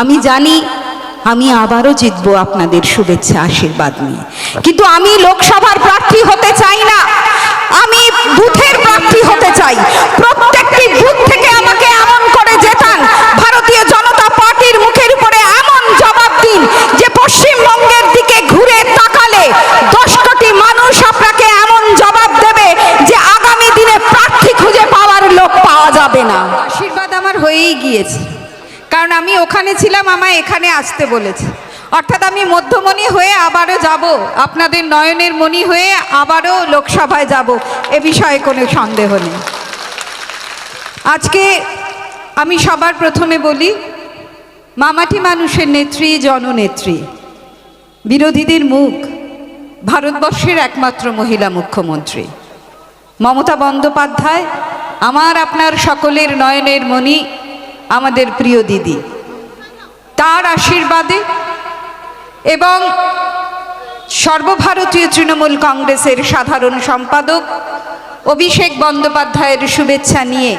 আমি জানি আমি আবারও জিতবো আপনাদের শুভেচ্ছা, আশীর্বাদ নিয়ে। কিন্তু আমি লোকসভার প্রার্থী হতে চাই না। আমি বুথের প্রার্থী হতে চাই। প্রত্যেকটি বুথ থেকে আমাকে এমন করে জেতান। ভারতীয় জনতা পার্টির মুখের উপরে এমন জবাব দিন যে পশ্চিমবঙ্গের দিকে ঘুরে তাকালে দশ কোটি মানুষ আপনাকে এমন জবাব দেবে যে আগামী দিনে প্রার্থী খুঁজে পাওয়ার লোক পাওয়া যাবে না। আশীর্বাদ আমার হয়েই গিয়েছে। কারণ আমি ওখানে ছিলাম, আমায় এখানে আসতে বলেছে। অর্থাৎ আমি মধ্যমণি হয়ে আবারও যাব, আপনাদের নয়নের মণি হয়ে আবারও লোকসভায় যাব, এ বিষয়ে কোনো সন্দেহ নেই। আজকে আমি সবার প্রথমে বলি, মামাটি মানুষের নেত্রী, জননেত্রী, বিরোধীদের মুখ, ভারতবর্ষের একমাত্র মহিলা মুখ্যমন্ত্রী। মমতা বন্দ্যোপাধ্যায়, আমার আপনার সকলের নয়নের মণি আমাদের প্রিয় দিদি। তার আশীর্বাদে এবং সর্বভারতীয় তৃণমূল কংগ্রেসের সাধারণ সম্পাদক অভিষেক বন্দ্যোপাধ্যায়ের শুভেচ্ছা নিয়ে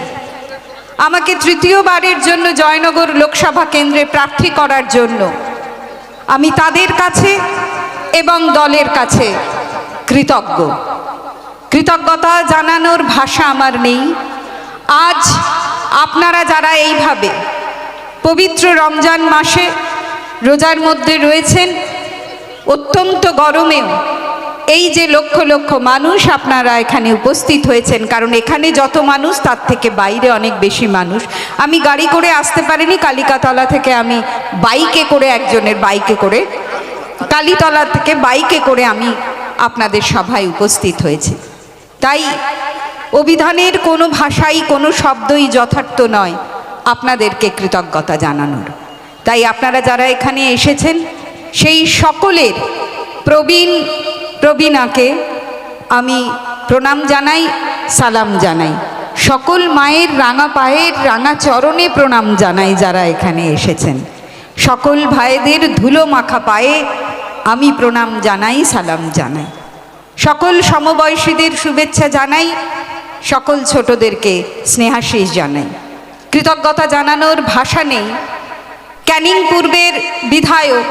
আমাকে তৃতীয়বারের জন্য জয়নগর লোকসভা কেন্দ্রে প্রার্থী করার জন্য আমি তাদের কাছে এবং দলের কাছে কৃতজ্ঞ। কৃতজ্ঞতা জানানোর ভাষা আমার নেই। আজ আপনারা যারা এইভাবে পবিত্র রমজান মাসে রোজার মধ্যে রয়েছেন, অত্যন্ত গরমেও এই যে লক্ষ লক্ষ মানুষ আপনারা এখানে উপস্থিত হয়েছেন, কারণ এখানে যত মানুষ, তার থেকে বাইরে অনেক বেশি মানুষ। আমি গাড়ি করে আসতে পারিনি, কালিকাতলা থেকে আমি বাইকে করে, একজনের বাইকে করে, কালীতলা থেকে বাইকে করে আমি আপনাদের সভায় উপস্থিত হয়েছি। তাই অভিধানের কোনো ভাষাই, কোনো শব্দই যথার্থ নয়। আপনাদেরকে কৃতজ্ঞতা জানানোর। তাই আপনারা যারা এখানে এসেছেন, সেই সকলের প্রবীণ প্রবীণাকে আমি প্রণাম জানাই, সালাম জানাই। সকল মায়ের রাঙা পায়ের রাঙা চরণে প্রণাম জানাই যারা এখানে এসেছেন। সকল ভাইদের ধুলো মাখা পায়ে আমি প্রণাম জানাই, সালাম জানাই। সকল সমবয়সীদের শুভেচ্ছা জানাই সকল ছোটদেরকে স্নেহাশিস জানাই। কৃতজ্ঞতা জানানোর ভাষা নেই। ক্যানিং পূর্বের বিধায়ক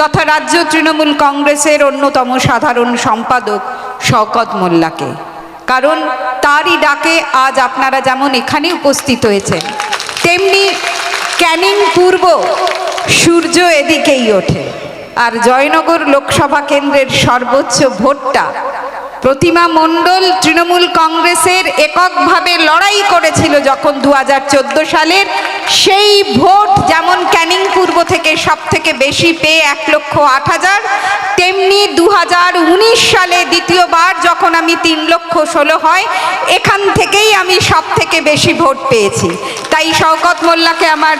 তথা রাজ্য তৃণমূল কংগ্রেসের অন্যতম সাধারণ সম্পাদক শওকত মোল্লাকে। কারণ তারই ডাকে আজ আপনারা যেমন এখানে উপস্থিত হয়েছেন, তেমনি ক্যানিং পূর্ব সূর্য এদিকেই ওঠে। আর জয়নগর লোকসভা কেন্দ্রের সর্বোচ্চ ভোটটা প্রতিমা মণ্ডল তৃণমূল কংগ্রেসের এককভাবে লড়াই করেছিল যখন দু হাজার চোদ্দ সালের সেই ভোট যেমন ক্যানিং পূর্ব থেকে সব থেকে বেশি পেয়ে এক লক্ষ আট হাজার, তেমনি দু হাজার উনিশ সালে দ্বিতীয়বার যখন আমি তিন লক্ষ ষোলো হয়, এখান থেকেই আমি সব থেকে বেশি ভোট পেয়েছি। তাই শওকত মোল্লাকে আমার,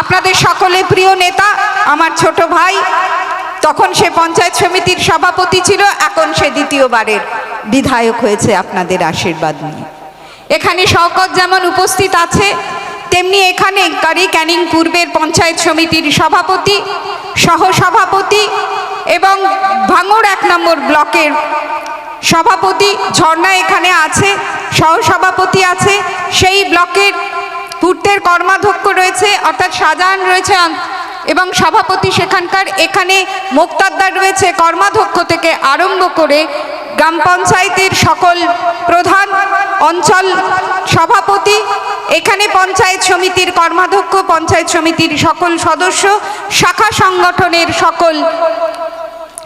আপনাদের সকলে প্রিয় নেতা, আমার ছোট ভাই তখন সে পঞ্চায়েত সমিতির সভাপতি ছিল, এখন সে দ্বিতীয়বারের বিধায়ক হয়েছে আপনাদের আশীর্বাদ নিয়ে। এখানে শওকত যেমন উপস্থিত আছে, তেমনি এখানে কারি ক্যানিং পূর্বের পঞ্চায়েত সমিতির সভাপতি, সহসভাপতি এবং ভাঙড় এক নম্বর ব্লকের সভাপতি ঝর্ণা এখানে আছে, সহসভাপতি আছে। সেই ব্লকের পূর্তের কর্মাধ্যক্ষ রয়েছে, অর্থাৎ শাহজাহান রয়েছে এবং সভাপতি সেখানকার এখানে মোক্তাদ্দার রয়েছে, কর্মাধ্যক্ষ থেকে আরম্ভ করে গ্রাম পঞ্চায়েতের সকল প্রধান অঞ্চল সভাপতি, এখানে পঞ্চায়েত সমিতির কর্মাধ্যক্ষ, পঞ্চায়েত সমিতির সকল সদস্য, শাখা সংগঠনের সকল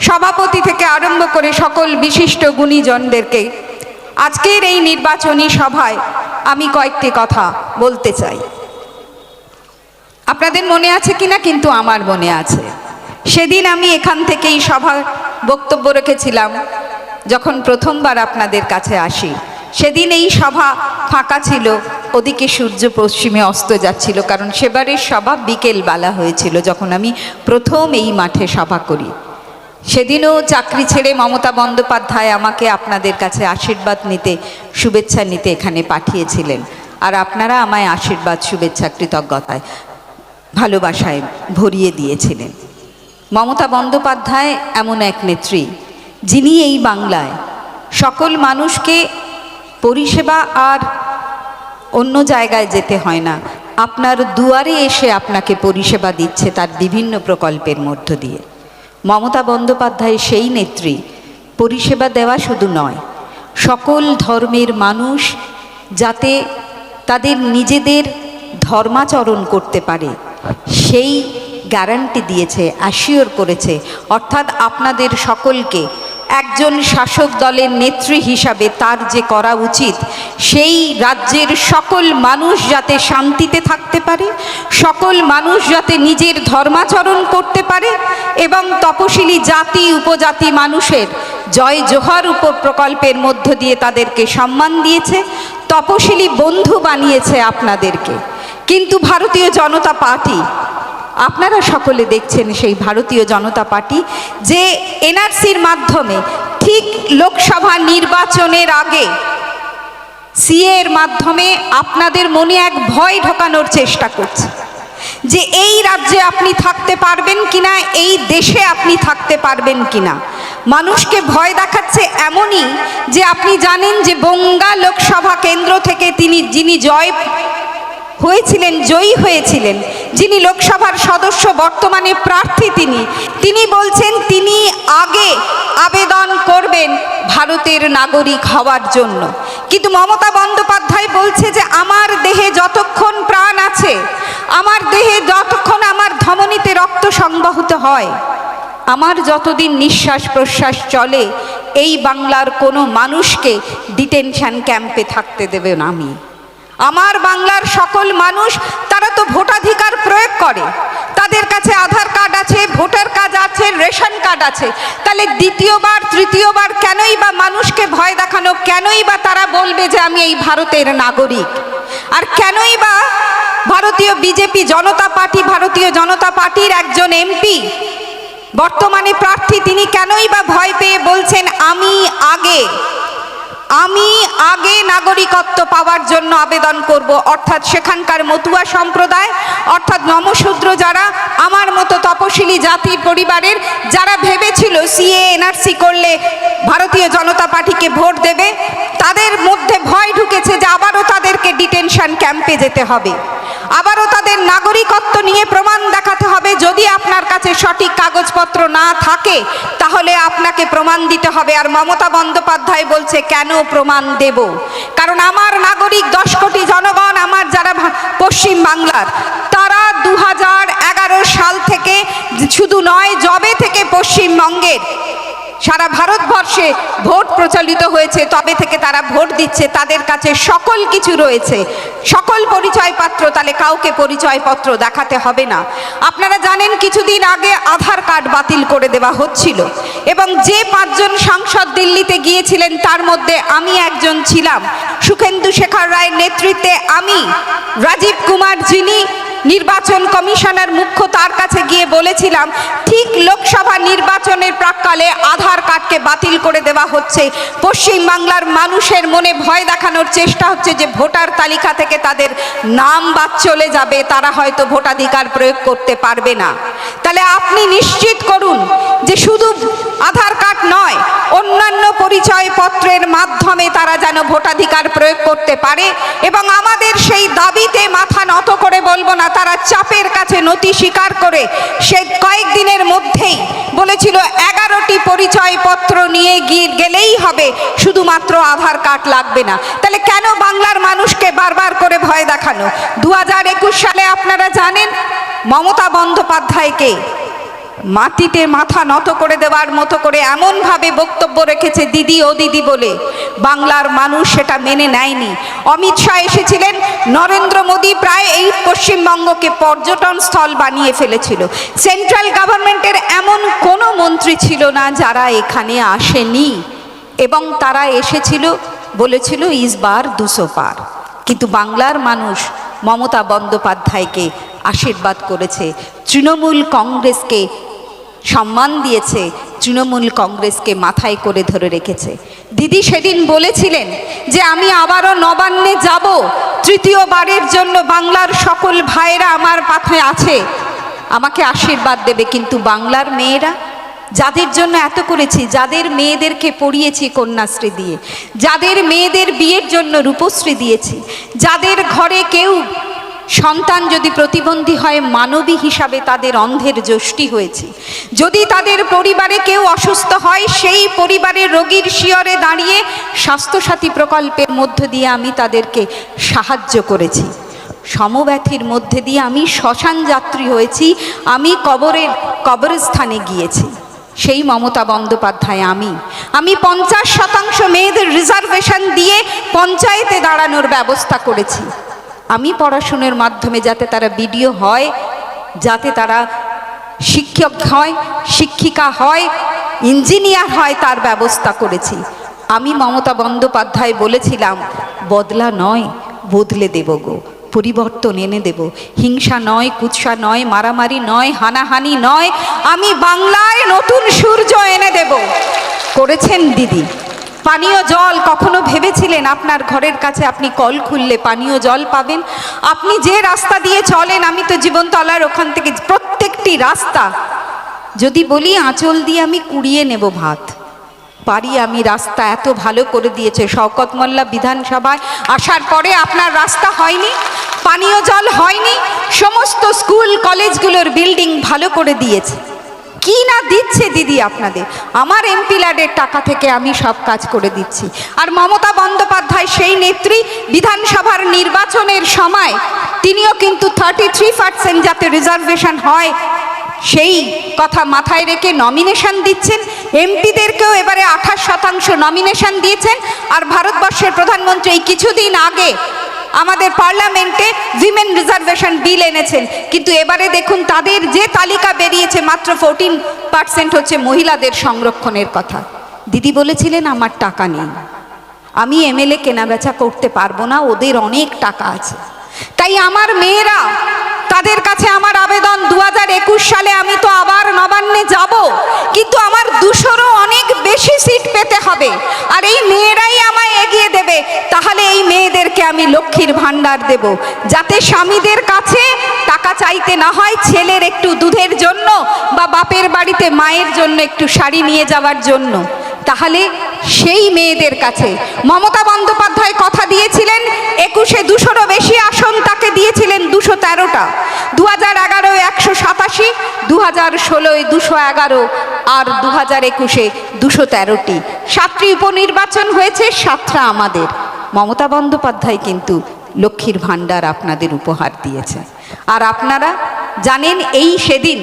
সভাপতি থেকে আরম্ভ করে সকল বিশিষ্ট গুণীজনদেরকে আজকের এই নির্বাচনী সভায় আমি কয়েকটি কথা বলতে চাই। আপনাদের মনে আছে কিনা? কিন্তু আমার মনে আছে। সেদিন আমি এখান থেকেই সভা বক্তব্য রেখেছিলাম, যখন প্রথমবার আপনাদের কাছে আসি। সেদিন এই সভা ফাঁকা ছিল, ওদিকে সূর্য পশ্চিমে অস্ত যাচ্ছিল, কারণ সেবারের সভা বিকেলবেলা হয়েছিল, যখন আমি প্রথম এই মাঠে সভা করি। সেদিনও চাকরি ছেড়ে মমতা বন্দ্যোপাধ্যায় আমাকে আপনাদের কাছে আশীর্বাদ নিতে, শুভেচ্ছা নিতে এখানে পাঠিয়েছিলেন। আর আপনারা আমায় আশীর্বাদ, শুভেচ্ছা, কৃতজ্ঞতায়। ভালোবাসায় ভরিয়ে দিয়েছিলেন। মমতা বন্দ্যোপাধ্যায় এমন এক নেত্রী, যিনি এই বাংলায় সকল মানুষকে পরিষেবা আর অন্য জায়গায় যেতে হয় না, আপনার দুয়ারে এসে আপনাকে পরিষেবা দিচ্ছে তার বিভিন্ন প্রকল্পের মধ্য দিয়ে। মমতা বন্দ্যোপাধ্যায় সেই নেত্রী, পরিষেবা দেওয়া শুধু নয়, সকল ধর্মের মানুষ যাতে তাদের নিজেদের ধর্মাচরণ করতে পারে সেই গ্যারান্টি দিয়েছে অ্যাসিওর করেছে। অর্থাৎ আপনাদের সকলকে, একজন শাসক দলের নেত্রী হিসাবে তার যে করা উচিত, সেই রাজ্যের সকল মানুষ যাতে শান্তিতে থাকতে পারে, সকল মানুষ যাতে নিজের ধর্মাচরণ করতে পারে এবং তপশিলি জাতি, উপজাতি মানুষের জয় জোহর উপ প্রকল্পের মধ্য দিয়ে তাদেরকে সম্মান দিয়েছে, তপশিলি বন্ধু বানিয়েছে আপনাদেরকে। কিন্তু ভারতীয় জনতা পার্টি, আপনারা সকলে দেখছেন সেই ভারতীয় জনতা পার্টি, যে এনআরসির মাধ্যমে ঠিক লোকসভা নির্বাচনের আগে সিএ এর মাধ্যমে আপনাদের মনে এক ভয় ঢোকানোর চেষ্টা করছে, যে এই রাজ্যে আপনি থাকতে পারবেন কিনা, এই দেশে আপনি থাকতে পারবেন কিনা। মানুষকে ভয় দেখাচ্ছে এমনই যে আপনি জানেন যে বঙ্গা লোকসভা কেন্দ্র থেকে তিনি, যিনি জয় হয়েছিলেন, জয়ী হয়েছিলেন। যিনি লোকসভার সদস্য, বর্তমানে প্রার্থী তিনি। তিনি বলছেন, তিনি আগে আবেদন করবেন ভারতের নাগরিক হওয়ার জন্য। কিন্তু মমতা বন্দ্যোপাধ্যায় বলছে যে, আমার দেহে যতক্ষণ প্রাণ আছে, আমার দেহে যতক্ষণ আমার ধমনীতে রক্ত সংবহিত হয়, আমার যতদিন নিঃশ্বাস প্রশ্বাস চলে, এই বাংলার কোনো মানুষকে ডিটেনশন ক্যাম্পে থাকতে দেবেন আমি। আমার বাংলার সকল মানুষ, তারা তো ভোটাধিকার প্রয়োগ করে। তাদের কাছে আধার কার্ড আছে, ভোটার কার্ড আছে, রেশন কার্ড আছে। তাহলে দ্বিতীয়বার, তৃতীয়বার কেনই বা মানুষকে ভয় দেখানো? কেনই বা তারা বলবে যে আমি এই ভারতের নাগরিক? আর কেনই বা ভারতীয় বিজেপি জনতা পার্টি, ভারতীয় জনতা পার্টির একজন এমপি, বর্তমানে প্রার্থী, তিনি কেনই বা ভয় পেয়ে বলছেন, আমি আগে আমি আগে নাগরিকত্ব পাওয়ার জন্য আবেদন করব। অর্থাৎ সেখানকার মতুয়া সম্প্রদায়, অর্থাৎ নমশূদ্র যারা, আমার মতো তপশিলি জাতির পরিবারের, যারা ভেবেছিল সিএ এনআরসি করলে ভারতীয় জনতা পার্টিকে ভোট দেবে, তাদের মধ্যে ডিটেনশন ক্যাম্পে যেতে হবে। আবারও তাদের নাগরিকত্ব নিয়ে প্রমাণ দেখাতে হবে। যদি আপনার কাছে সঠিক কাগজপত্র না থাকে, তাহলে আপনাকে প্রমাণ দিতে হবে। আর মমতা বন্দ্যোপাধ্যায় বলছে, কেন প্রমাণ দেব? কারণ আমার নাগরিক দশ কোটি জনগণ, আমার যারা পশ্চিম বাংলার, তারা দু হাজার এগারো সাল থেকে শুধু নয়, জবে থেকে পশ্চিমবঙ্গের সারা ভারতবর্ষে ভোট প্রচলিত হয়েছে, তবে থেকে তারা ভোট দিচ্ছে, তাদের কাছে সকল কিছু রয়েছে। সকল পরিচয়পত্র, তাহলে কাউকে পরিচয়পত্র দেখাতে হবে না। আপনারা জানেন কিছুদিন আগে আধার কার্ড বাতিল করে দেওয়া হচ্ছিল, এবং যে পাঁচজন সাংসদ দিল্লিতে গিয়েছিলেন, তার মধ্যে আমি একজন ছিলাম। সুখেন্দু শেখর রায়ের নেতৃত্বে আমি, রাজীব কুমার যিনি নির্বাচন কমিশনার মুখ্য তার কাছে গিয়ে বলেছিলাম, ঠিক লোকসভা নির্বাচনের প্রাককালে আধার কার্ডকে বাতিল করে দেওয়া হচ্ছে। পশ্চিম বাংলার মানুষের মনে ভয় দেখানোর চেষ্টা হচ্ছে যে ভোটার তালিকা থেকে তাদের নাম বাদ চলে যাবে, তারা হয়তো ভোটাধিকার প্রয়োগ করতে পারবে না। তাহলে আপনি নিশ্চিত করুন যে শুধু আধার কার্ড নয়, অন্যান্য পরিচয়পত্রের মাধ্যমে তারা যেন ভোটাধিকার প্রয়োগ করতে পারে এবং আমাদের সেই দাবিতে মাথা নত করে বলব না তারা চাপের কাছে নথি স্বীকার করে, সে কয়েকদিনের মধ্যেই বলেছিল, এগারোটি পরিচয়পত্র নিয়ে গিয়ে গেলেই হবে, শুধুমাত্র আধার কার্ড লাগবে না। তাহলে কেন বাংলার মানুষকে বারবার করে ভয় দেখানো? দু হাজার একুশ সালে আপনারা জানেন, মমতা বন্দ্যোপাধ্যায়কে মাটিতে মাথা নত করে দেওয়ার মতো করে এমনভাবে বক্তব্য রেখেছে দিদি ও দিদি বলে। বাংলার মানুষ সেটা মেনে নেয়নি। অমিত শাহ এসেছিলেন, নরেন্দ্র মোদী প্রায় এই পশ্চিমবঙ্গকে পর্যটন স্থল বানিয়ে ফেলেছিল। সেন্ট্রাল গভর্নমেন্টের এমন কোনো মন্ত্রী ছিল না যারা এখানে আসেনি। এবং তারা এসেছিল, বলেছিল ইসবার দুশো পার। কিন্তু বাংলার মানুষ মমতা বন্দ্যোপাধ্যায়কে আশীর্বাদ করেছে। তৃণমূল কংগ্রেসকে সম্মান দিয়েছে, তৃণমূল কংগ্রেসকে মাথায় করে ধরে রেখেছে। দিদি সেদিন বলেছিলেন যে, আমি আবারও নবান্নে যাব, তৃতীয়বারের জন্য বাংলার সকল ভাইয়েরা আমার পাথে আছে। আমাকে আশীর্বাদ দেবে কিন্তু বাংলার মেয়েরা। যাদের জন্য এত করেছি, যাদের মেয়েদেরকে পড়িয়েছি কন্যাশ্রী দিয়ে, যাদের মেয়েদের বিয়ের জন্য রূপশ্রী দিয়েছি, যাদের ঘরে কেউ সন্তান যদি প্রতিবন্ধী হয়, মানবী হিসাবে তাদের অন্ধের যষ্টি হয়েছে। যদি তাদের পরিবারে কেউ অসুস্থ হয়, সেই পরিবারের রোগীর শিয়রে দাঁড়িয়ে স্বাস্থ্যসাথী প্রকল্পের মধ্য দিয়ে আমি তাদেরকে সাহায্য করেছি। সমব্যথির মধ্যে দিয়ে আমি শ্মশান যাত্রী হয়েছি, আমি কবরের কবরস্থানে গিয়েছি। সেই মমতা বন্দ্যোপাধ্যায় আমি। আমি পঞ্চাশ শতাংশ মেয়েদের রিজার্ভেশন দিয়ে পঞ্চায়েতে দাঁড়ানোর ব্যবস্থা করেছি। আমি পড়াশুনোর মাধ্যমে যাতে তারা বিডিও হয়, যাতে তারা শিক্ষক হয়, শিক্ষিকা হয়, ইঞ্জিনিয়ার হয়, তার ব্যবস্থা করেছি। আমি মমতা বন্দ্যোপাধ্যায় বলেছিলাম, বদলা নয়, বদলে দেব গো, পরিবর্তন এনে দেব। হিংসা নয়, কুৎসা নয়, মারামারি নয়, হানাহানি নয়, আমি বাংলায় নতুন সূর্য এনে দেব। করেছেন দিদি। পানীয় জল কখনো ভেবেছিলেন আপনার ঘরের কাছে আপনি কল খুললে পানীয় জল পাবেন? আপনি যে রাস্তা দিয়ে চলেন, আমি তো জীবনতলার ওখান থেকে প্রত্যেকটি রাস্তা। যদি বলি আঁচল দিয়ে আমি কুড়িয়ে নেব ভাত, পারি আমি রাস্তা এত ভালো করে দিয়েছে। শওকত মোল্লা বিধানসভায় আসার পরে আপনার রাস্তা হয়নি, পানীয় জল হয়নি, সমস্ত স্কুল কলেজগুলোর বিল্ডিং ভালো করে দিয়েছে। কি না দিচ্ছে দিদি আপনাদের? আমার এমপি ল্যাডের টাকা থেকে আমি সব কাজ করে দিচ্ছি। আর মমতা বন্দ্যোপাধ্যায় সেই নেত্রী বিধানসভার নির্বাচনের সময়, তিনিও কিন্তু থার্টি থ্রি পার্সেন্ট যাতে রিজার্ভেশন হয়, সেই কথা মাথায় রেখে নমিনেশন দিচ্ছেন। এমপিদেরকেও এবারে আঠাশ শতাংশ নমিনেশন দিয়েছেন। আর ভারতবর্ষের প্রধানমন্ত্রী কিছুদিন আগে আমাদের পার্লামেন্টে উইমেন রিজার্ভেশন বিল এনেছেন। কিন্তু এবারে দেখুন, তাদের যে তালিকা বেরিয়েছে মাত্র ফোরটিন পার্সেন্ট হচ্ছে মহিলাদের সংরক্ষণের কথা। দিদি বলেছিলেন, আমার টাকা নেই। আমি এমএলএ কেনাবেচা করতে পারব না, ওদের অনেক টাকা আছে। তাই আমার মেয়েরা, তাদের কাছে আমার আবেদন দু সালে আমি তো আবার নবান্নে যাব। কিন্তু আমার দুশোরও অনেক বেশি সিট পেতে হবে। আর এই মেয়েরাই আমায় এগিয়ে দেবে। তাহলে এই মেয়েদেরকে আমি লক্ষ্মীর ভাণ্ডার দেব। যাতে স্বামীদের কাছে টাকা চাইতে না হয়, ছেলের একটু দুধের জন্য বা বাপের বাড়িতে মায়ের জন্য একটু শাড়ি নিয়ে যাওয়ার জন্য। তাহলে সেই মেয়েদের কাছে। মমতা বন্দ্যোপাধ্যায় কথা দিয়েছিলেন, একুশে দুশোরও বেশি আসন তাকে দিয়েছিলেন দুশো তেরোটা। দু হাজার এগারোয় একশো সাতাশি দু হাজার ষোলোয় দুশো এগারো, আর দু হাজার একুশে দুশো তেরোটি। সাতটি উপনির্বাচন হয়েছে, সাতটা আমাদের। মমতা বন্দ্যোপাধ্যায় কিন্তু লক্ষ্মীর ভাণ্ডার আপনাদের উপহার দিয়েছে। আর আপনারা জানেন এই সেদিন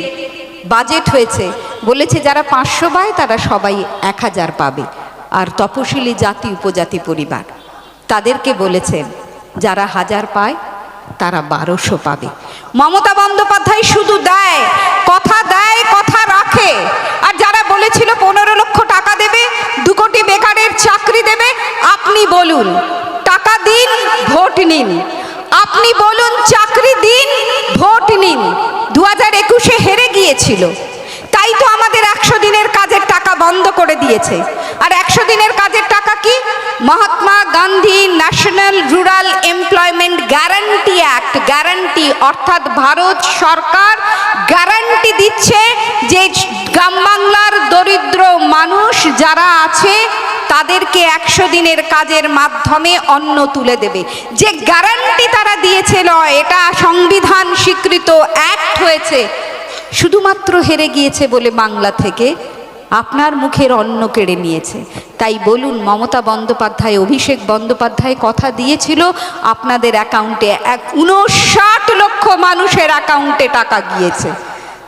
বাজেট হয়েছে, বলেছে যারা পাঁচশো পায় তারা সবাই এক হাজার পাবে। আর তপশিলি জাতি উপজাতি পরিবার, তাদেরকে বলেছেন, যারা হাজার পায় তারা বারোশো পাবে। মমতা বন্দ্যোপাধ্যায় শুধু দেয়, কথা দেয়, কথা রাখে। আর যারা বলেছিল পনেরো লক্ষ টাকা দেবে, দু কোটি বেকারের চাকরি দেবে, আপনি বলুন, টাকা দিন, ভোট নিন। আপনি বলুন, চাকরি দিন, ভোট নিন। দু হাজার একুশে হেরে গিয়েছিল। তাই তো আমাদের একশো দিনের কাজের টাকা বন্ধ করে দিয়েছে। আর একশো দিনের কাজের টাকা কি? Mahatma Gandhi national rural employment guarantee act guarantee অর্থাৎ ভারত সরকার গ্যারান্টি দিচ্ছে যে গ্রাম বাংলার দরিদ্র মানুষ যারা আছে, তাদেরকে একশো দিনের কাজের মাধ্যমে অন্ন তুলে দেবে। যে গ্যারান্টি তারা দিয়েছিল এটা সংবিধান স্বীকৃত অ্যাক্ট হয়েছে। শুধুমাত্র হেরে গিয়েছে বলে বাংলা থেকে। আপনার মুখের অন্ন কেড়ে নিয়েছে। তাই বলুন, মমতা বন্দ্যোপাধ্যায়, অভিষেক বন্দ্যোপাধ্যায় কথা দিয়েছিল, আপনাদের অ্যাকাউন্টে এক উনষাট লক্ষ মানুষের অ্যাকাউন্টে টাকা গিয়েছে।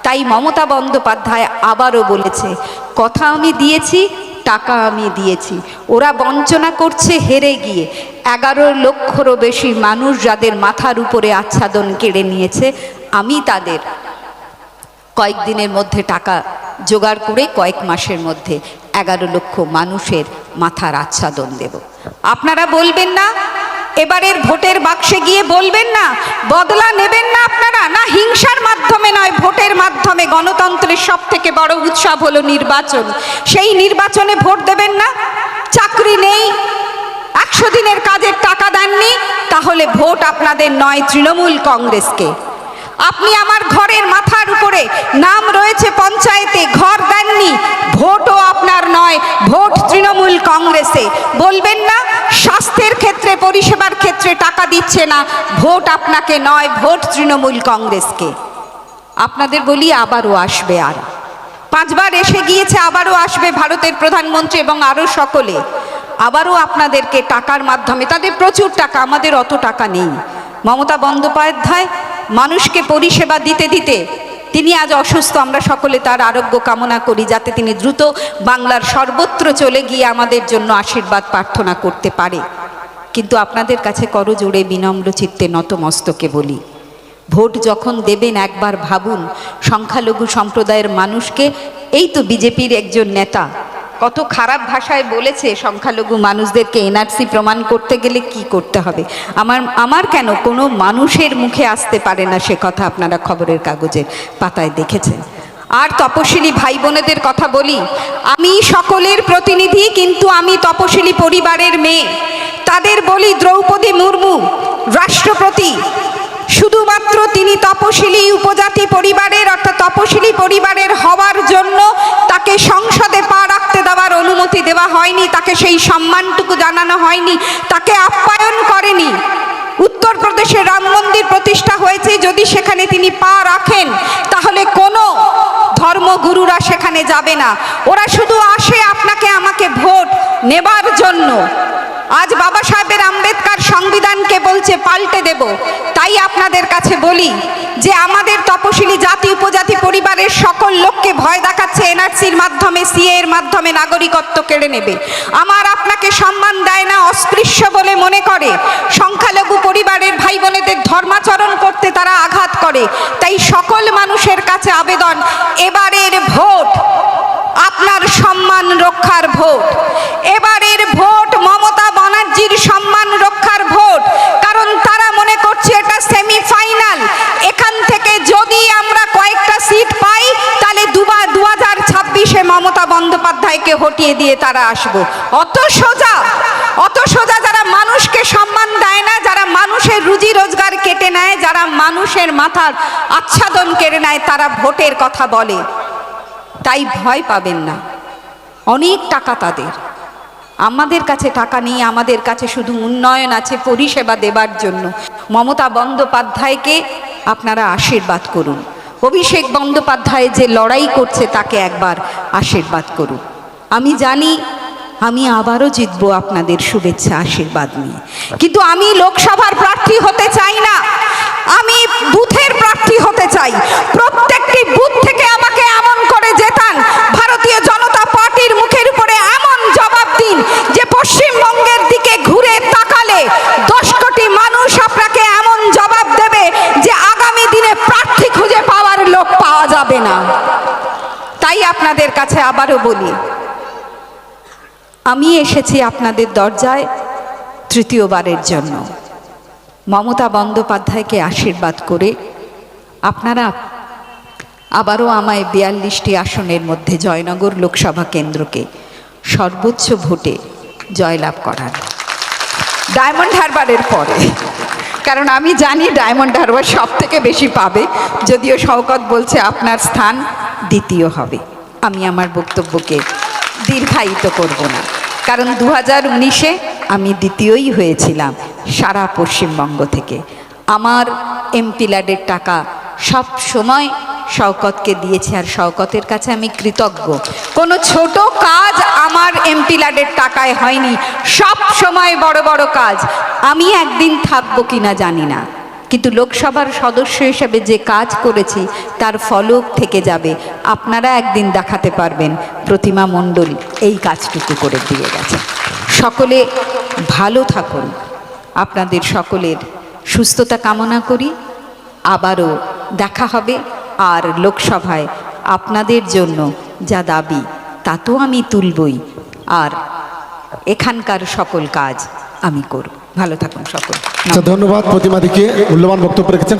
তাই মমতা বন্দ্যোপাধ্যায় আবারও বলেছে, কথা আমি দিয়েছি, টাকা আমি দিয়েছি। ওরা বঞ্চনা করছে, হেরে গিয়ে। এগারো লক্ষরও বেশি মানুষ যাদের মাথার উপরে আচ্ছাদন কেড়ে নিয়েছে, আমি তাদের কয়েকদিনের মধ্যে টাকা জোগাড় করে কয়েক মাসের মধ্যে এগারো লক্ষ মানুষের মাথার আচ্ছাদন দেব। আপনারা বলবেন না? এবারের ভোটের বাক্সে গিয়ে বলবেন না? বদলা নেবেন না আপনারা? না হিংসার মাধ্যমে নয়, ভোটের মাধ্যমে গণতন্ত্রের সব থেকে বড় উৎসব হলো নির্বাচন। সেই নির্বাচনে ভোট দেবেন না? চাকরি নেই, একশো দিনের কাজের টাকা দেননি, তাহলে ভোট আপনাদের নয় তৃণমূল কংগ্রেসকে। আপনি আমার ঘরের মাথার উপরে নাম রয়েছে পঞ্চায়েতে, ঘর দেননি। ভোটও আপনার নয়, ভোট তৃণমূল কংগ্রেসে। বলবেন না, স্বাস্থ্যের ক্ষেত্রে, পরিষেবার ক্ষেত্রে টাকা দিচ্ছে না, ভোট আপনাকে নয়, ভোট তৃণমূল কংগ্রেসকে। আপনাদের বলি আবারও আসবে আর। পাঁচবার এসে গিয়েছে, আবারও আসবে ভারতের প্রধানমন্ত্রী এবং আরও সকলে। আবারও আপনাদেরকে টাকার মাধ্যমে, তাদের প্রচুর টাকা, আমাদের অত টাকা নেই। মমতা বন্দ্যোপাধ্যায় মানুষকে পরিষেবা দিতে দিতে তিনি আজ অসুস্থ। আমরা সকলে তার আরোগ্য কামনা করি যাতে তিনি দ্রুত বাংলার সর্বত্র চলে গিয়ে আমাদের জন্য আশীর্বাদ প্রার্থনা করতে পারে। কিন্তু আপনাদের কাছে করজোড়ে বিনম্র চিত্তে নতমস্তকে বলি, ভোট যখন দেবেন একবার ভাবুন, সংখ্যালঘু সম্প্রদায়ের মানুষকে, এই তো বিজেপির একজন নেতা কত খারাপ ভাষায় বলেছে সংখ্যালঘু মানুষদেরকে এনআরসি প্রমাণ করতে গেলে কি করতে হবে? আমার আমার কেন কোনো মানুষের মুখে আসতে পারে না সে কথা আপনারা খবরের কাগজের পাতায় দেখেছেন। আর তপশিলি ভাই বোনেদের কথা বলি, আমি সকলের প্রতিনিধি কিন্তু আমি তপশিলি পরিবারের মেয়ে। তাদের বলি দ্রৌপদী মুর্মু, রাষ্ট্রপতি। শুধুমাত্র তিনি তপশিলি উপজাতি পরিবারের অর্থাৎ তপশিলি পরিবারের হওয়ার জন্য তাকে সংসদে পা রাখতে দেওয়ার অনুমতি দেওয়া হয়নি, তাকে সেই সম্মানটুকু জানানো হয়নি, তাকে আপ্যায়ন করেনি। উত্তরপ্রদেশে রাম মন্দির প্রতিষ্ঠা হয়েছে, যদি সেখানে তিনি পা রাখেন, তাহলে কোনো ধর্মগুরুরা সেখানে যাবে না। ওরা শুধু আসে আপনাকে আমাকে ভোট নেবার জন্য। আজ বাবা সাহেবের আম্বেদকার সংবিধানকে বলছে, পাল্টে দেব। আপনাদের কাছে বলি যে আমাদের তপশিলি জাতি, উপজাতি পরিবারের সকল লোককে ভয় দেখাচ্ছে এনআরসির মাধ্যমে, সিএ এর মাধ্যমে নাগরিকত্ব কেড়ে নেবে। আমার আপনাকে সম্মান দেয় না, অস্পৃশ্য বলে মনে করে। সংখ্যালঘু পরিবারের ভাই বোনেদের ধর্মাচরণ করতে তারা আঘাত করে। তাই সকল মানুষের কাছে আবেদন, এবারের ভোট, আপনার সম্মান রক্ষার ভোট এবারের ভোট মমতা ব্যানার্জির সম্মান রক্ষার ভোট কারণ তারা মনে করছে এটা সেমিফাইনাল এখান থেকে যদি আমরা কয়েকটা সিট পাই তাহলে দুবার দু হাজার ছাব্বিশে মমতা বন্দ্যোপাধ্যায়কে হটিয়ে দিয়ে তারা আসব। অত সোজা অত সোজা যারা মানুষকে সম্মান দেয় না, যারা মানুষের রুজি রোজগার কেটে নেয়, যারা মানুষের মাথার আচ্ছাদন কেড়ে নেয়, তারা ভোটের কথা বলে। তাই ভয় পাবেন না। অনেক টাকা তাদের। আমাদের কাছে টাকা নেই, আমাদের কাছে শুধু উন্নয়ন আছে, পরিষেবা দেবার জন্য। মমতা বন্দ্যোপাধ্যায়কে আপনারা আশীর্বাদ করুন। অভিষেক বন্দ্যোপাধ্যায় যে লড়াই করছে তাকে একবার আশীর্বাদ করুন। আমি জানি আমি আবারও জিতব আপনাদের শুভেচ্ছা, আশীর্বাদ নিয়ে। কিন্তু আমি লোকসভার প্রার্থী হতে চাই না। আমি বুথের প্রার্থী হতে চাই। প্রত্যেকটি বুথ থেকে আমাকে এমন করে জেতান ভারতীয় জনতা পার্টির মুখের উপরে এমন জবাব দিন যে পশ্চিমবঙ্গের দিকে ঘুরে তাকালে দশ কোটি মানুষ আপনাকে এমন জবাব দেবে যে আগামী দিনে প্রার্থী খুঁজে পাওয়ার লোক পাওয়া যাবে না। তাই আপনাদের কাছে আবারও বলি, আমি এসেছি আপনাদের দরজায় তৃতীয়বারের জন্য। মমতা বন্দ্যোপাধ্যায়কে আশীর্বাদ করে আপনারা আবারও আমায় বিয়াল্লিশটি আসনের মধ্যে জয়নগর লোকসভা কেন্দ্রকে সর্বোচ্চ ভোটে জয়লাভ করান। ডায়মন্ড হারবারের পরে কারণ আমি জানি ডায়মন্ড হারবার সব থেকে বেশি পাবে। যদিও শওকত বলছে আপনার স্থান দ্বিতীয় হবে। আমি আমার বক্তব্যকে দীর্ঘায়িত করব না। কারণ দু হাজার উনিশে আমি দ্বিতীয়ই হয়েছিলাম সারা পশ্চিমবঙ্গ থেকে। আমার এমপি ল্যাডের টাকা সব সময় শওকতকে দিয়েছি আর শওকতের কাছে আমি কৃতজ্ঞ। কোনো ছোট কাজ আমার এমপি ল্যাডের টাকায় হয়নি। সব সময় বড় বড় কাজ। আমি একদিন থাকব কিনা জানি না। কিন্তু লোকসভার সদস্য হিসেবে যে কাজ করেছি, তার ফলক থেকে যাবে। আপনারা একদিন দেখাতে পারবেন। প্রতিমা মণ্ডল এই কাজটুকু করে দিয়ে গেছে। সকলে ভালো থাকুন। আপনাদের সকলের সুস্থতা কামনা করি। আবারও দেখা হবে আর লোকসভায় আপনাদের জন্য যা দাবি, তা তো আমি তুলবই। আর এখানকার সকল কাজ আমি করব। ভালো থাকুন সকল। আচ্ছা ধন্যবাদ প্রতিমাদিকে। মূল্যবান বক্তব্য রেখেছেন।